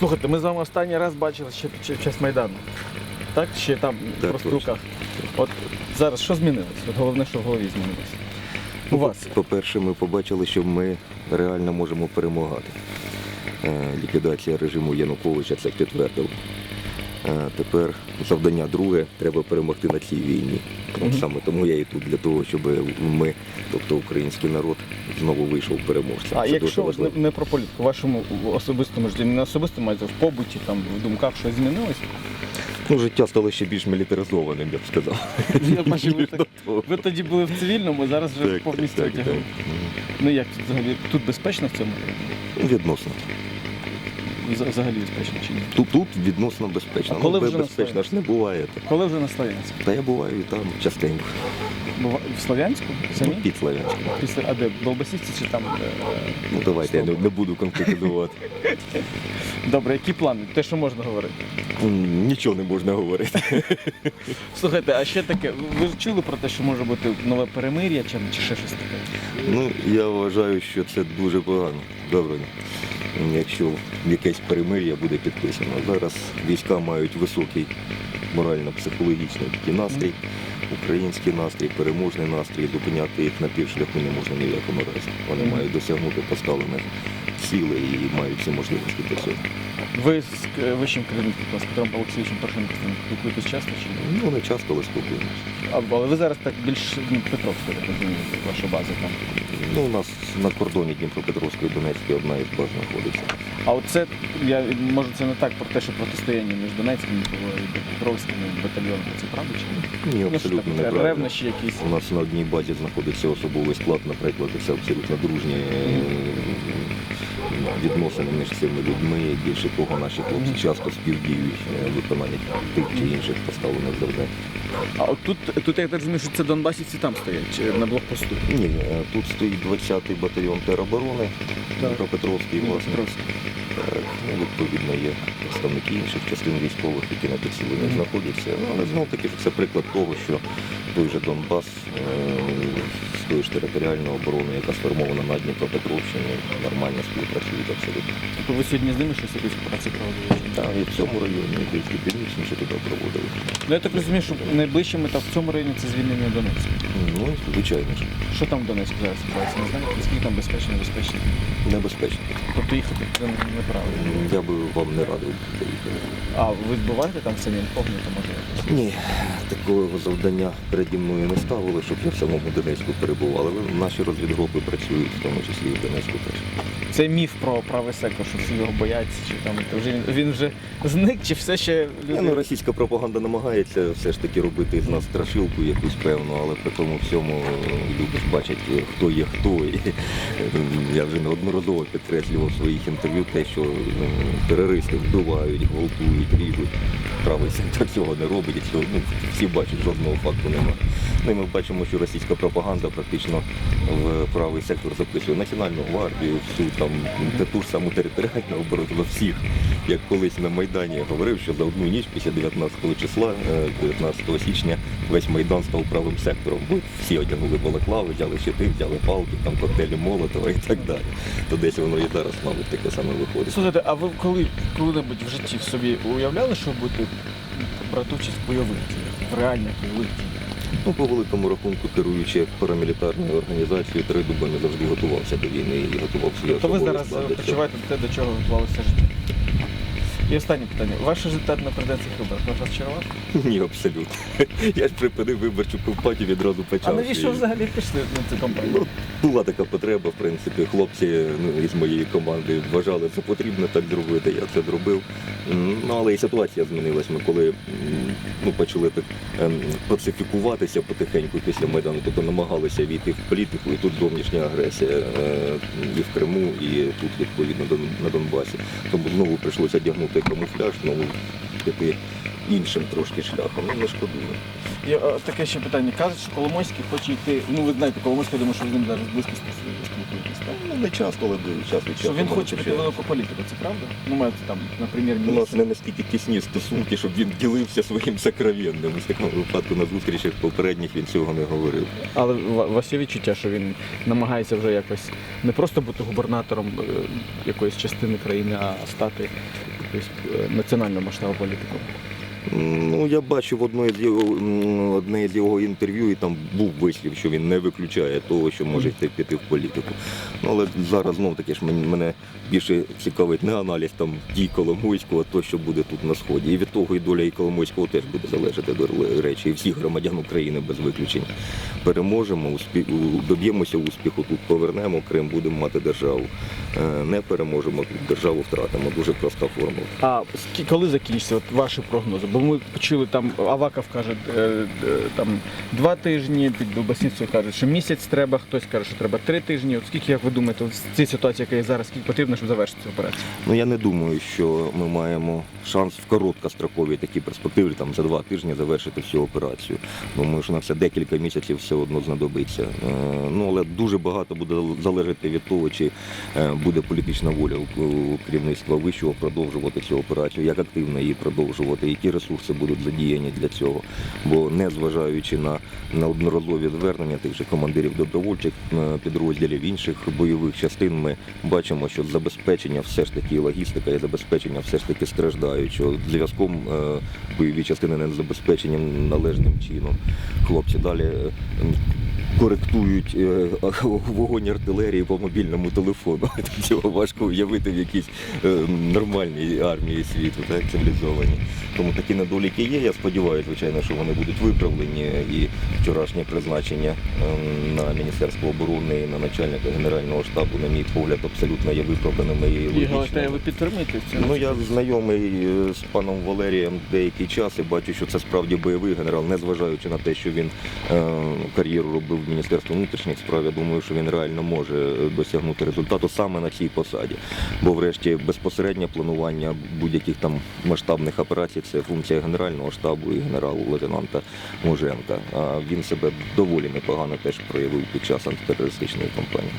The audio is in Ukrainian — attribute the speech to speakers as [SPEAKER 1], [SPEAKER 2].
[SPEAKER 1] Слухайте, ми з вами останній раз бачили ще під час- Майдану. Так? Ще там
[SPEAKER 2] Так,
[SPEAKER 1] про спілках. От зараз що змінилось? От головне, що в голові змінилось. У вас.
[SPEAKER 2] По-перше, ми побачили, що ми реально можемо перемагати. Е, Ліквідація режиму Януковича це підтвердило. Е, Тепер завдання друге треба перемогти на цій війні. От Саме тому я і тут для того, щоб ми, тобто український народ, знову вийшов переможцем.
[SPEAKER 1] А
[SPEAKER 2] Це
[SPEAKER 1] якщо
[SPEAKER 2] дуже
[SPEAKER 1] не, не про політику, вашому особистому житті, не особисто маєте в побуті, там, в думках щось змінилось?
[SPEAKER 2] Ну, життя стало ще більш мілітаризованим, я б сказав.
[SPEAKER 1] Я бачу, ви, так- ви тоді були в цивільному, зараз вже повністю
[SPEAKER 2] так, так, так.
[SPEAKER 1] Ну як тут взагалі? Тут безпечно в цьому?
[SPEAKER 2] Відносно.
[SPEAKER 1] Вз- Взагалі безпечно чи ні?
[SPEAKER 2] Тут, тут відносно безпечно.
[SPEAKER 1] А коли
[SPEAKER 2] ну,
[SPEAKER 1] вже
[SPEAKER 2] безпечно ж не буває.
[SPEAKER 1] Коли вже на Слов'янську?
[SPEAKER 2] Та я буваю і там частенько.
[SPEAKER 1] Бува- В Слов'янську?
[SPEAKER 2] Ну, під Слов'янськом.
[SPEAKER 1] Після, а де? В Долбасівці чи там? е,
[SPEAKER 2] Ну давайте, я не, не буду конкретизувати.
[SPEAKER 1] Добре, які плани? Те, що можна говорити.
[SPEAKER 2] Нічого не можна говорити.
[SPEAKER 1] Слухайте, а ще таке, ви ж чули про те, що може бути нове перемир'я чи, чи ще щось таке?
[SPEAKER 2] Ну, я вважаю, що це дуже погано. Добре. Якщо якесь перемир'я буде підписано. Зараз війська мають високий морально-психологічний такий настрій, український настрій, переможний настрій. Зупиняти їх на півшляху не можна ні в якому разі. Вони мають досягнути поставлених цілей і мають всі можливості для цього.
[SPEAKER 1] Ви з е, вищим керівником з Петром Олексійовичем Порошенком спілкуєтесь часто чи ні?
[SPEAKER 2] Ну, не часто, але спілкуємося.
[SPEAKER 1] А, але ви зараз так більш ну, Петровська, так розумію, ваша база там.
[SPEAKER 2] Ну, у нас на кордоні Дніпропетровської і Донецької одна із баз знаходиться.
[SPEAKER 1] А оце, я, може це не так про те, що протистояння між Донецьким і Петровським батальйоном, це правда чи ні?
[SPEAKER 2] Ні, абсолютно
[SPEAKER 1] там,
[SPEAKER 2] неправильно.
[SPEAKER 1] ревнощі якісь.
[SPEAKER 2] У нас на одній базі знаходиться особовий склад, наприклад, і це абсолютно дружні е, відносини між цими людьми. Більше того, наші хлопці часто співдіють е, виконання тих чи інших поставлених завдань.
[SPEAKER 1] А от тут, тут я так розумію, що це Донбасівці там стоять, чи на блокпосту.
[SPEAKER 2] Ні, е, тут стоїть 20-й батальйон тероборони Дніпропетровський, власне. Ну, відповідно, є представники інших частин військових, які на підсиленні
[SPEAKER 1] Мгм.
[SPEAKER 2] знаходяться. Ну, Але знов таки це приклад того, що той же Донбас е, з тою ж територіальною обороною, яка сформована на Дніпропетровщині, нормально співпрацюють абсолютно.
[SPEAKER 1] Тобто ви сьогодні з ними щось якусь працю проводили?
[SPEAKER 2] Так, і в цьому районі і більш північніше туди проводили.
[SPEAKER 1] Ну я так розумію, що найближчим етап в цьому районі це звільнення Донецька.
[SPEAKER 2] Ну, звичайно ж,
[SPEAKER 1] Що там в Донецьку зараз відбувається? Не знаєте? Наскільки там безпечно, небезпечно?
[SPEAKER 2] небезпечно.
[SPEAKER 1] Тобто їхати туди неправильно.
[SPEAKER 2] Я би вам не радив.
[SPEAKER 1] А ви збиваєте там самі інкогніто, може Ні,
[SPEAKER 2] Ні, такого завдання переді мною не ставили, щоб я в самому Донецьку перебував. Але наші розвідгрупи працюють, в тому числі і в Донецьку теж.
[SPEAKER 1] Це міф про правий сектор, що всі його бояться, чи там вже він, він вже зник, чи все ще
[SPEAKER 2] Ні,
[SPEAKER 1] люди.
[SPEAKER 2] ну, російська пропаганда намагається все ж таки робити з нас страшилку якусь певну, але при тому всьому е, люди ж бачать, е, хто є хто. І е, я вже неодноразово підкреслював в своїх інтерв'ю те, що ну, терористи вбивають, гвалтують, ріжуть. Правий сектор цього не робить, і ну, всі бачать, жодного факту немає. Ну і ми бачимо, що російська пропаганда практично в правий сектор записує Національну гвардію, всю там ту ж саму територіальну оборону, ну, всіх як колись на Майдані я говорив, що за одну ніч після 19 числа, е, 19 січня, весь Майдан став правим сектором. Бо всі одягнули балаклави, взяли щити, взяли палки, там коктейлі Молотова і так далі. То десь воно і зараз, мабуть, таке саме виходить.
[SPEAKER 1] Слухайте, а ви коли коли-небудь в житті собі уявляли, що будете брати участь в бойових діях, в реальних бойових діях?
[SPEAKER 2] Ну, по великому рахунку, керуючи парамілітарною організацією, Тридубами завжди готувався до війни і готував свій
[SPEAKER 1] То ви зараз почуваєте те, до чого готувалося життя. І останнє питання. Ваш результат на президентських виборах вас розчарував?
[SPEAKER 2] Ні, абсолютно. Я ж припинив виборчу кампанію, відразу почав.
[SPEAKER 1] А
[SPEAKER 2] навіщо
[SPEAKER 1] взагалі пішли на цю компанію?
[SPEAKER 2] Ну, була така потреба, в принципі, хлопці ну, із моєї команди вважали, це потрібно так зробити, я це зробив. Ну, але і ситуація змінилась. Ми коли ну, почали так ем, пацифікуватися потихеньку після Майдану, тобто намагалися війти в політику, і тут зовнішня агресія е, і в Криму, і тут, відповідно, на Донбасі. Тому знову прийшлося одягнути камуфляж, знову піти іншим трошки шляхом. Ну, не шкодую.
[SPEAKER 1] І е, таке ще питання. Кажуть, що Коломойський хоче йти. Ну ви знаєте, Коломойський я думаю, що з ним зараз близько спілкуєтесь, так?
[SPEAKER 2] Ну, не часто, але час від часу.
[SPEAKER 1] Що він
[SPEAKER 2] може,
[SPEAKER 1] хоче піти в
[SPEAKER 2] ще-
[SPEAKER 1] велику політику, це правда? Ну, маєте там, на
[SPEAKER 2] У
[SPEAKER 1] прем'єр-міністр.
[SPEAKER 2] нас не настільки тісні стосунки, щоб він ділився своїм сокровенним. У такому випадку на зустрічах попередніх він цього не говорив.
[SPEAKER 1] Але ва- у вас є відчуття, що він намагається вже якось не просто бути губернатором е, якоїсь частини країни, а стати якоюсь е, національного масштабу політиком.
[SPEAKER 2] Ну, я бачив одне з його інтерв'ю, і там був вислів, що він не виключає того, що може йти піти в політику. Ну але зараз знов таки ж мен- мене більше цікавить не аналіз там дій Коломойського, а то, що буде тут на сході. І від того і доля і Коломойського теж буде залежати до речі, і всіх громадян України без виключення. Переможемо, успі... доб'ємося успіху, тут повернемо Крим, будемо мати державу. Е, Не переможемо, державу втратимо. Дуже проста формула.
[SPEAKER 1] А коли закінчиться от ваші прогнози? Ми почули там Аваков каже е, е, там два тижні, під Долбасівцю кажуть, що місяць треба, хтось каже, що треба три тижні. От скільки як ви думаєте, в цій ситуації, яка є зараз, скільки потрібно, щоб завершити цю операцію?
[SPEAKER 2] Ну я не думаю, що ми маємо шанс в короткостроковій такій перспективі там за два тижні завершити всю операцію. Думаю, що на це декілька місяців все одно знадобиться. Е, Ну але дуже багато буде залежати від того, чи буде політична воля у керівництва вищого продовжувати цю операцію, як активно її продовжувати, які ресурси будуть задіяні для цього. Бо не зважаючи на, на одноразові звернення тих же командирів добровольчих підрозділів інших бойових частин, ми бачимо, що забезпечення все ж таки логістика і забезпечення все ж таки страждають. Що зв'язком е, бойові частини не забезпеченням належним чином. Хлопці далі. е, Коректують е, вогонь артилерії по мобільному телефону. Цього важко уявити в якійсь нормальній армії світу, так цивілізованій. Тому такі недоліки є. Я сподіваюся, звичайно, що вони будуть виправлені. І вчорашнє призначення ем, на Міністерство оборони і на начальника Генерального штабу, на мій погляд, абсолютно є виправданими і логічними.
[SPEAKER 1] ви підтримуєте в цьому?
[SPEAKER 2] Ну я знайомий е, з паном Валерієм деякий час і бачу, що це справді бойовий генерал, незважаючи на те, що він е, кар'єру робив в Міністерстві внутрішніх справ. Я думаю, що він реально може е, досягнути результату саме на цій посаді. Бо, врешті, безпосереднє планування будь-яких там масштабних операцій це функція генерального штабу і генералу лейтенанта Муженка. Він себе доволі непогано теж проявив під час антитерористичної кампанії.